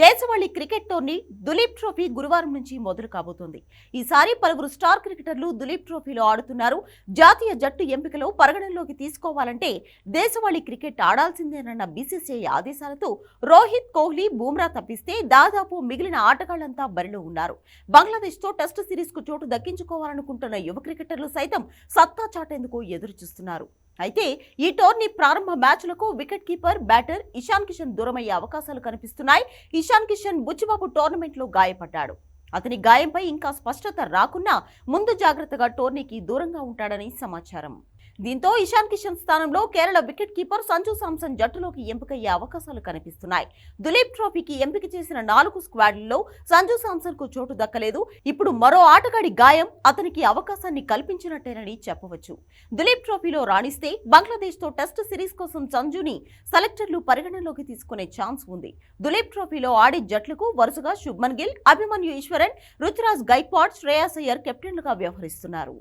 దేశవాళీ cricket tourney Duleep trophy గురువారం నుంచి మొదలు కాబోతోంది. ఈసారి పలువురు స్టార్ క్రికెటర్లు దులీప్ ట్రోఫీలో ఆడుతున్నారు. జాతీయ జట్టు ఎంపికలో పరిగణనలోకి తీసుకోవాలంటే దేశవాళీ క్రికెట్ ఆడాల్సిందేనన్న బీసీసీఐ ఆదేశాలతో రోహిత్ కోహ్లీ బూమ్రా తప్పిస్తే దాదాపు మిగిలిన ఆటగాళ్ళంతా బరిలో ఉన్నారు. బంగ్లాదేశ్తో టెస్ట్ సిరీస్కు చోటు దక్కించుకోవాలనుకుంటున్న యువ క్రికెటర్లు సైతం సత్తా చాటేందుకు ఎదురు చూస్తున్నారు అయితే ఈ టోర్నీ ప్రారంభ మ్యాచ్లకు wicket keeper batter Ishan Kishan దూరమయ్యే అవకాశాలు కనిపిస్తున్నాయి. ఇషాన్ కిషన్ బుచ్చిబాబు టోర్నమెంట్లో గాయపడ్డాడు. అతని గాయంపై ఇంకా స్పష్టత రాకున్నా ముందు జాగ్రత్తగా టోర్నీకి దూరంగా ఉంటాడని సమాచారం. దీంతో ఇషాన్ కిషన్ స్థానంలో కేరళ వికెట్ కీపర్ సంజు సామ్సన్ జట్టులోకి ఎంపికయ్యే అవకాశాలు కనిపిస్తున్నాయి. దులీప్ ట్రోఫీకి ఎంపిక చేసిన నాలుగు స్క్వాడ్లలో సంజు సామ్సన్కు చోటు దక్కలేదు. ఇప్పుడు మరో ఆటగాడి గాయం అతనికి అవకాశాన్ని కల్పించినట్టేనని చెప్పవచ్చు. దులీప్ ట్రోఫీలో రాణిస్తే బంగ్లాదేశ్తో టెస్ట్ సిరీస్ కోసం సంజుని సెలెక్టర్లు పరిగణనలోకి తీసుకునే ఛాన్స్ ఉంది. దులీప్ ట్రోఫీలో ఆడే జట్లకు వరుసగా శుభ్మన్ గిల్ అభిమన్యు ఈశ్వరన్ రుతురాజ్ గైక్వాడ్ శ్రేయాస్ అయ్యర్ కెప్టెన్లుగా వ్యవహరిస్తున్నారు.